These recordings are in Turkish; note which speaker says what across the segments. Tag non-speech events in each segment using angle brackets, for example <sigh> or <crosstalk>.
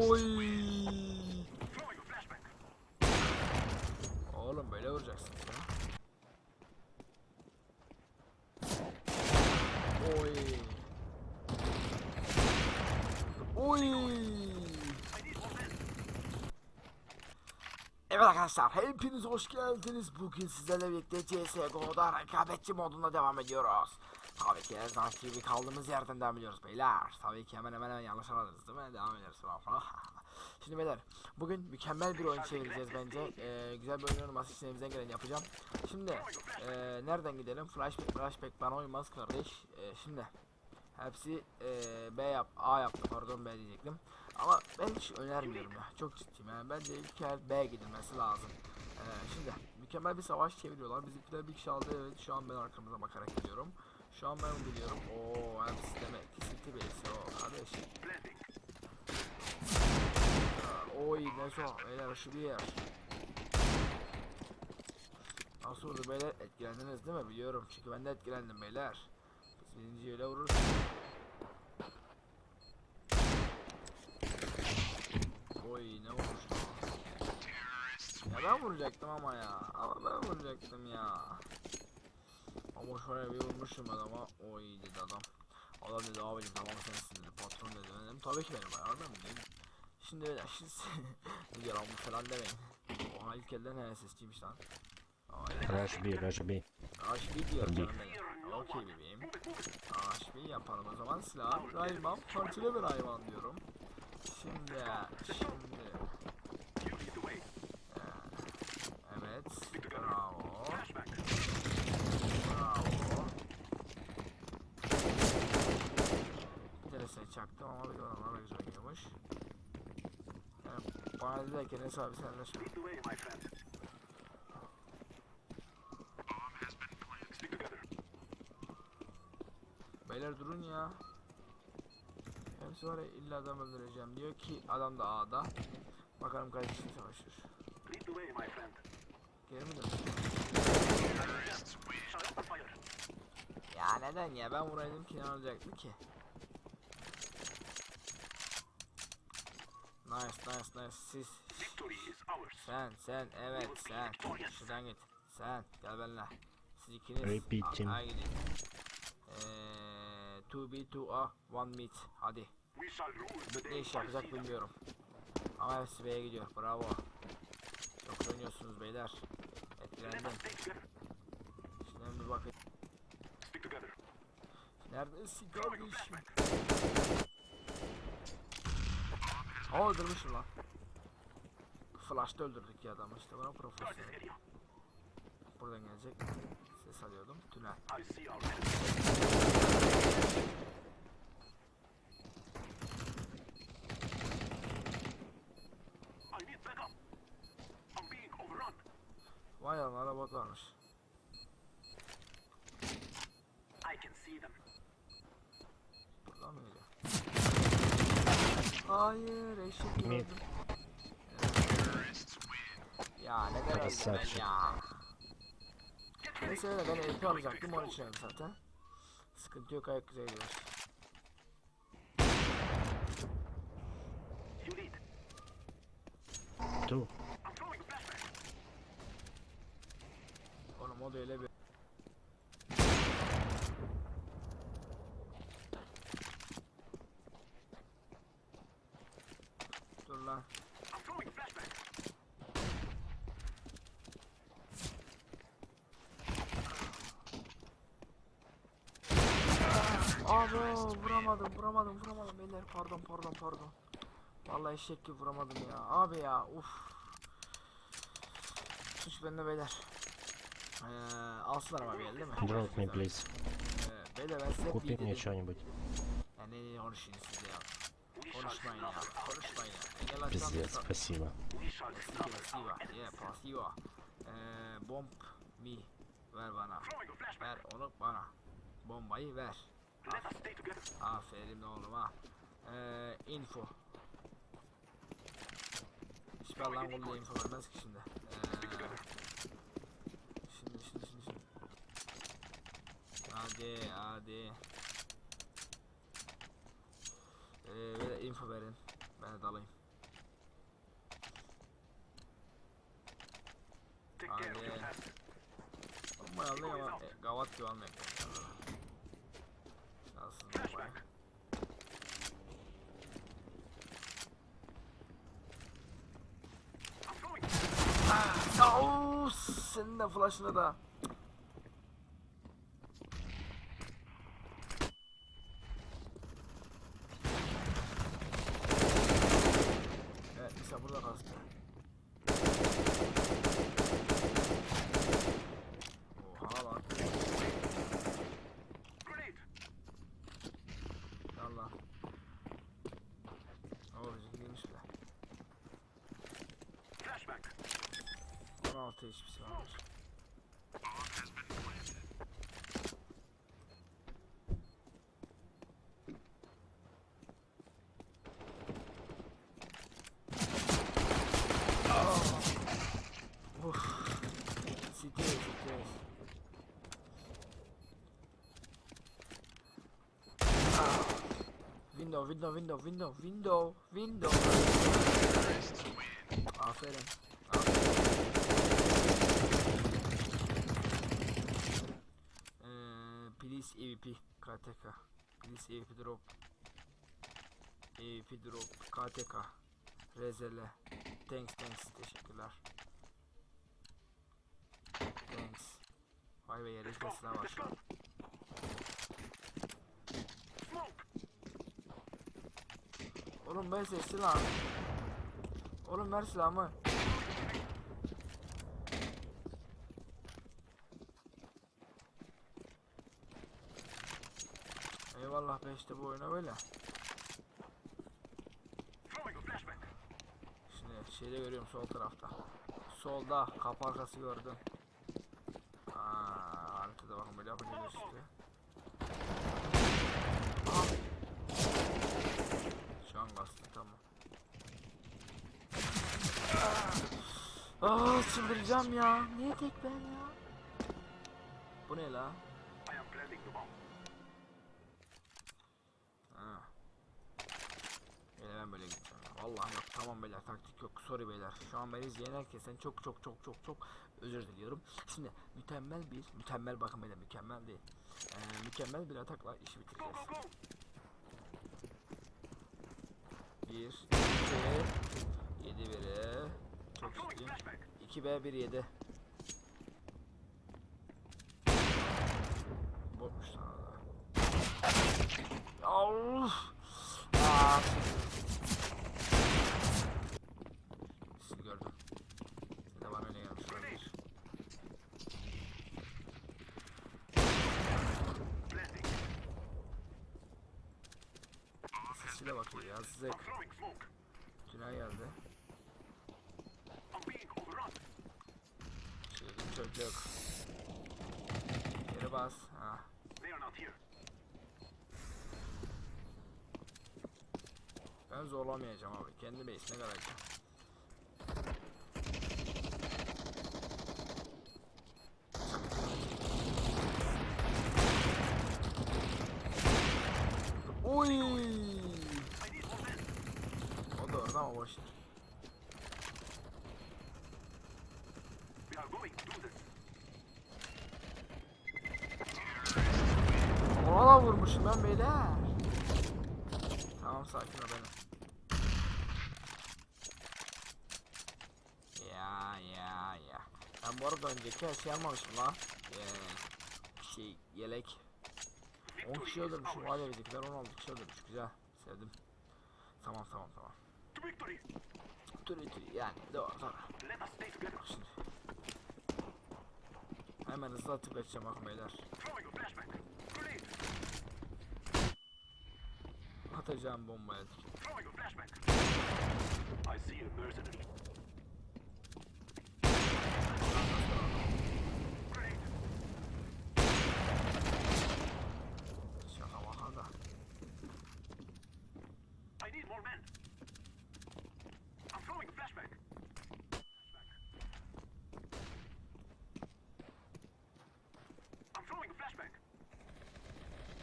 Speaker 1: Oy. Oğlum böyle vuracaksın. Oy. Oy. Evet arkadaşlar hepiniz hoş geldiniz. Bugün sizlerle birlikte CSGO'da rekabetçi modunda devam ediyoruz. Tabii ki her zaman gibi kaldığımız yerden devam ediyoruz beyler. Tabii ki hemen hemen, hemen yanlış anladınız değil mi? Devam ediyoruz. <laughs> Şimdi beyler bugün mükemmel bir oyun çevireceğiz bence. Ee, güzel bir oyun olması için elimizden geleni yapacağım. Şimdi ee, nereden gidelim? Flashback flashback bana uymaz kardeş. Ee, şimdi hepsi ee, B yap A yaptı pardon B diyecektim. Ama ben hiç önermiyorum ya. Çok ciddiyim yani. Bence ilk el B gidilmesi lazım. Ee, şimdi mükemmel bir savaş çeviriyorlar. Bizimkiler bir kişi aldı. Evet şu an ben arkamıza bakarak gidiyorum. Şu an ben biliyorum. Oo hepsi demek ki City Base. O kardeş. Oy ne so. Beyler şu bir yer. Nasıl vurdu beyler? Etkilendiniz değil mi? Biliyorum. Çünkü ben de etkilendim beyler. Biz birinci öyle vururuz. Oy ne lan. Ya ben vuracaktım ama ya. Ama ben vuracaktım ya. Ama şöyle bir vurmuşum adama. Oy dedi adam. Adam dedi abicim tamam sensin dedi. Patron dedi. Ben dedim tabii ki benim ayarım dedim. Şimdi öyle <laughs> bu yalan bu falan demeyin. Oha ilk elden he sesçiymiş lan.
Speaker 2: Rush B, Rush B.
Speaker 1: Diyor
Speaker 2: Tabii.
Speaker 1: canım benim. Okey bebeğim. HB yapalım o zaman silah. Rayman partili bir hayvan diyorum. Şimdi şimdi. Ee, Evet. Bravo. Bravo. Bir tanesini çaktım ama bir onlar da güzel. Yani bana dediler ki Enes abi sen de şey. Beyler durun ya. Hepsi var ya illa adam öldüreceğim diyor ki adam da A'da. Bakalım kaç kişi savaşır. Geri mi dönsün? Ya neden ya ben vuraydım ki ne olacaktı ki? Nice nice nice. Siz sen sen evet sen. Şuradan git. Sen gel benimle. Siz ikiniz
Speaker 2: Repeat team.
Speaker 1: A- A'ya gidin. Eee 2B 2A 1 mid hadi. Ne iş yapacak bilmiyorum. Ama hepsi B'ye gidiyor. Bravo. Çok oynuyorsunuz beyler. Etkilendim. Şimdi bir bakın Neredesin kardeşim? Aa öldürmüşüm lan. Flash'ta öldürdük ya adamı işte bana profesyonel. Buradan gelecek. Ses alıyordum. Tünel. Vay anana bak varmış. Buradan mı geliyor? Hayır
Speaker 2: Mid.
Speaker 1: gördüm. Ya neden öldüm ben ya? Neyse öyle ben LP alacaktım onun için zaten. Sıkıntı yok ayak güzel gidiyor.
Speaker 2: Two.
Speaker 1: Oğlum o da öyle bir... Dur lan. Abi vuramadım vuramadım vuramadım beyler pardon pardon pardon. Vallahi eşek gibi vuramadım ya abi ya uf. Suç bende beyler. Ee, alsınlar ama bir el değil mi?
Speaker 2: Drop me, please.
Speaker 1: Ee, beyler ben size hep iyi
Speaker 2: Купи мне
Speaker 1: dedim.
Speaker 2: что-нибудь.
Speaker 1: Ya ne ne konuşuyorsun siz ya? Konuşmayın ya. Konuşmayın ya. Engel açsam
Speaker 2: Пиздец,
Speaker 1: yoksa-
Speaker 2: спасибо.
Speaker 1: Pasiva, pasiva, yeah, pasiva. Ee, bomb mi ver bana. Ver onu bana. Bombayı ver. Aferin oğlum ha. Ee, info. Hiçbir Allah'ın kolunda info vermez ki şimdi. Ee, şimdi şimdi şimdi şimdi. Hadi hadi. Ee, info verin. Ben de dalayım. Hadi. Ama yanlış ama e, gavat güvenmek. Senin de flash'ını da. Window, window, window, window, window. Aferin. Please EVP KTK. Please EVP drop. EVP drop KTK. RZL. Thanks thanks teşekkürler. Thanks. Vay be yere silah var. Oğlum ben sesli lan. Oğlum ver silahımı. Eyvallah be işte bu oyuna böyle. Şimdi şeyde görüyorum sol tarafta. Solda kapı arkası gördüm. Aa, haritada bakın böyle yapacağız işte. Aha. Şu an bastım tamam. Aa çıldıracağım ya. Niye tek ben ya? Bu ne la? Böyle ya. Vallahi yok tamam beyler taktik yok. Sorry beyler. Şu an beni izleyen herkesten çok çok çok çok çok özür diliyorum. Şimdi mükemmel bir mükemmel bakın beyler mükemmel değil. Ee, mükemmel bir atakla işi bitireceğiz. Bir, iki, yedi biri. Çok ciddiyim. 2B 1 7. Botmuş sana da. Of. Aa. Sizi gördüm. Siz de bana öyle gelmiş olabilir. Ya zık. Tünel geldi. Çılgın çocuk. Geri bas. Ha. Ben zorlamayacağım abi. Kendi base'ine kalacağım. Oy! O da orada ama boş ver. Ona da vurmuşum ben beyler. Tamam sakin ol benim. Ya ya ya. Ben bu arada önceki her şeyi almamışım lan. Ee, şey yelek. 10 kişi öldürmüşüm. Var ya bizimkiler 16 kişi öldürmüş. Güzel. Sevdim. Tamam tamam tamam. Turi turi yani doğru. Bak şimdi. Hemen hızlı atıp geçeceğim bakın beyler.
Speaker 2: A flashback.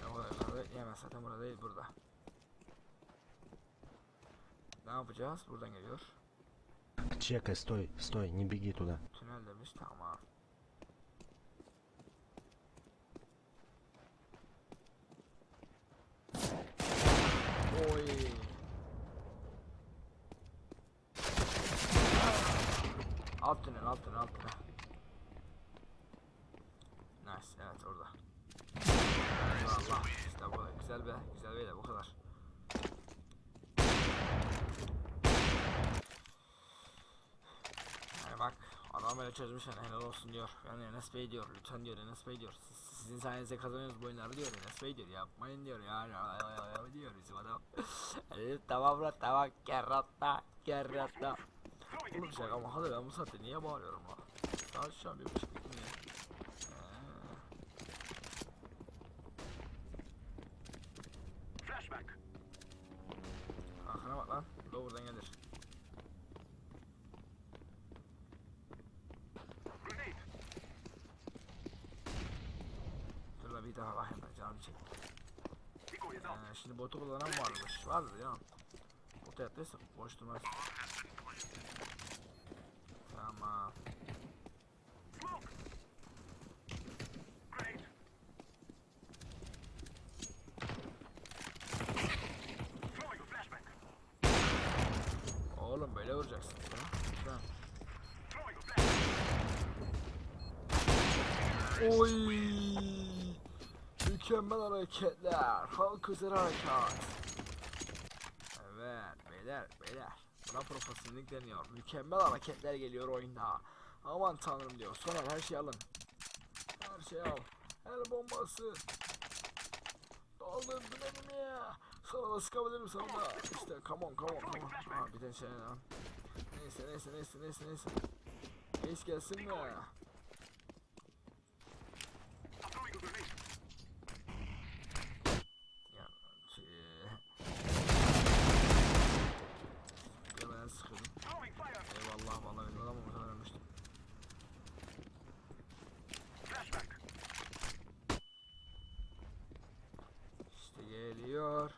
Speaker 1: Ya o kadar yemez zaten burada değil burada. Ne yapacağız? Buradan geliyor.
Speaker 3: чекай, стой, стой, не беги туда.
Speaker 1: Tünel demiş tamam. Oy. Alt tünel, alt tünel, alt tünel. Böyle çözmüş yani helal olsun diyor. Yani Enes Bey diyor lütfen diyor Enes Bey diyor. Siz, sizin sayenizde kazanıyoruz bu oyunları diyor Enes Bey diyor yapmayın diyor ya ya ya ya, diyor bizim adam. <laughs> Evet, tamam lan tamam kerratta kerratta. Oğlum şaka ama hadi ben bu saatte niye bağırıyorum lan? Saat şu an bir buçuk iki mi?
Speaker 2: Flashback.
Speaker 1: Arkana bak lan. Lower'dan.
Speaker 2: Grenade.
Speaker 1: Dur la bir daha bakayım ben canım çek.
Speaker 2: Decoy is out.
Speaker 1: Ee, şimdi botu kullanan varmış. Vardır ya. Botu yaptıysa boş durmaz. Tamam. Oğlum böyle vuracaksın
Speaker 2: flashback.
Speaker 1: Oy! Mükemmel hareketler. Halk özel harekat. Evet beyler beyler. Buna profesyonellik deniyor. Mükemmel hareketler geliyor oyunda. Aman tanrım diyor. Soner her şeyi alın. Her şeyi al. El bombası. Doldur dümenimi ya. Sana da sıkabilirim sana da. İşte come on come on come on. Ha, bir de şey lan. Neyse neyse neyse neyse neyse. Geç gelsin mi?
Speaker 2: I'm throwing a grenade.
Speaker 1: Ya şey... Ya ben sıkıyordum.
Speaker 2: Throwing fire.
Speaker 1: Eyvallah vallahi ben adamım o kadar ölmüştüm.
Speaker 2: Flashback.
Speaker 1: İşte geliyor.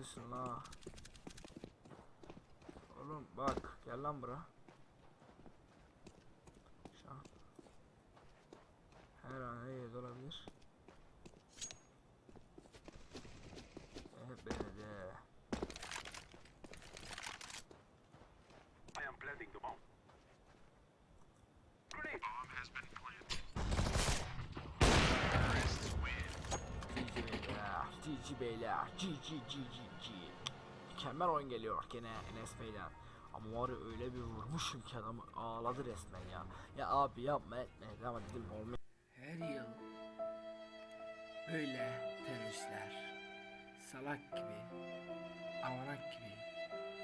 Speaker 1: Neredesin la? Oğlum bak gel lan bura. Şu an. Her an her yerde olabilir. Beyler, GG GG. Mükemmel oyun geliyor gene Enes Bey'den. Ama var ya öyle bir vurmuşum ki adamı ağladı resmen ya. Ya abi yapma etme ama dedim olmuyor.
Speaker 4: Her yıl böyle teröristler salak gibi, avanak gibi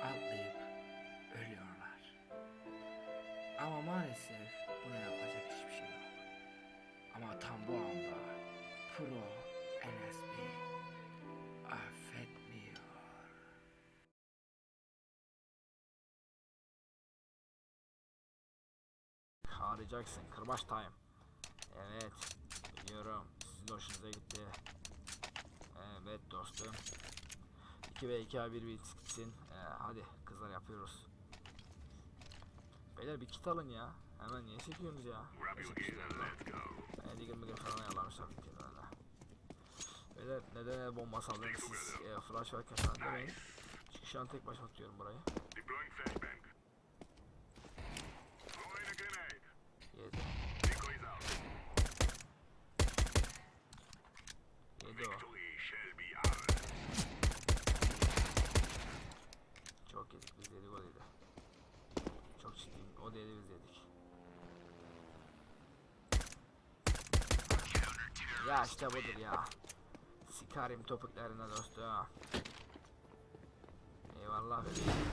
Speaker 4: atlayıp ölüyorlar. Ama maalesef buna yapacak hiçbir şey yok. Ama tam bu anda Pro
Speaker 1: Arayacaksın kırbaç time. Evet biliyorum sizin hoşunuza gitti. Evet dostum. 2 ve 2 A1 bitsin. Ee, hadi kızlar yapıyoruz. Beyler bir kit alın ya. Hemen niye çekiyorsunuz ya? Digger migger falan kere öyle. Beyler neden el bombası aldınız siz e, flash varken falan demeyin. Çünkü şu an tek başıma tutuyorum burayı.
Speaker 2: Deploying flashbang. Throwing a grenade.
Speaker 1: Yedi.
Speaker 2: Decoy is out.
Speaker 1: Yedi o.
Speaker 2: Victory shall be ours.
Speaker 1: Çok yedik biz yedik o dedi. Çok ciddiyim o dedi biz yedik. Ya işte budur ya. Sikarim topuklarına dostum. Eyvallah bebeğim.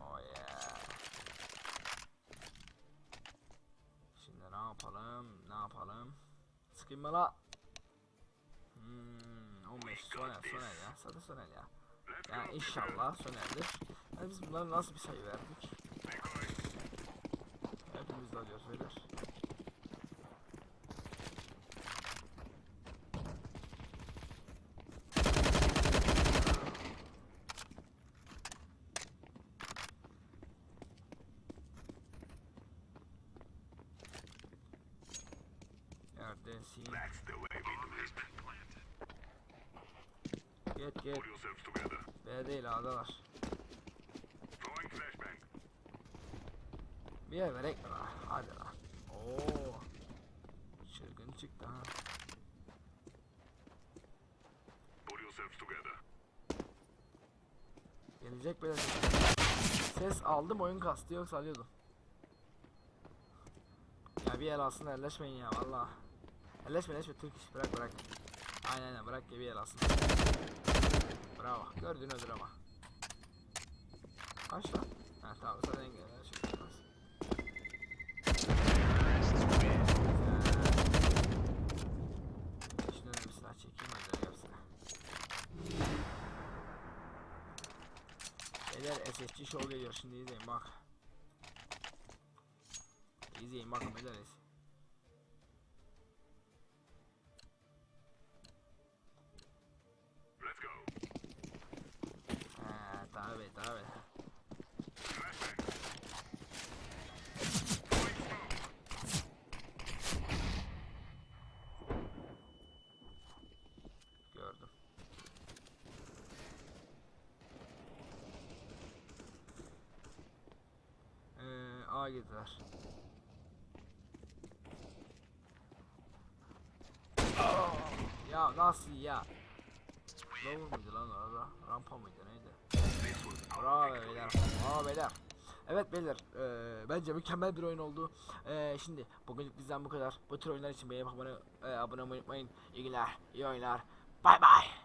Speaker 1: Oh yeah. Şimdi ne yapalım? Ne yapalım? Sıkayım mı la? Hmm, 15 Soner, Soner ya. Zaten Soner ya. Ya
Speaker 2: go.
Speaker 1: inşallah Soner'dir. Yani biz bunlara nasıl bir sayı verdik?
Speaker 2: Decoy.
Speaker 1: Hepimiz de alıyoruz beyler. Neredesin?
Speaker 2: That's the way we do it. Yourselves together.
Speaker 1: B değil A'dalar. Bir yer verek mi lan? Hadi lan. Oo. Çılgın çıktı ha. Gelecek böyle. Ses aldım oyun kastı yoksa alıyordum. Ya bir yer alsın elleşmeyin ya valla. Elleşme elleşme Türk iş bırak bırak. Aynen aynen bırak bir yer alsın. Bravo gördün ödür ama. Kaç lan? Ha tamam zaten engel her şey olmaz. Şimdi bir silah çekeyim hadi hepsine. Beyler SSG show geliyor şimdi izleyin bak. İzleyin bakın beyler Gördüm. Ee, A gittiler. Oh, ya nasıl ya? Lower mıydı lan orada? Rampa mıydı neydi? Bravo beyler. Bravo beyler. Evet beyler, eee, bence mükemmel bir oyun oldu. Eee, şimdi bugünlük bizden bu kadar. Bu tür oyunlar için beğenip abone, eee, abone olmayı unutmayın. İyi günler, iyi oyunlar. 拜拜。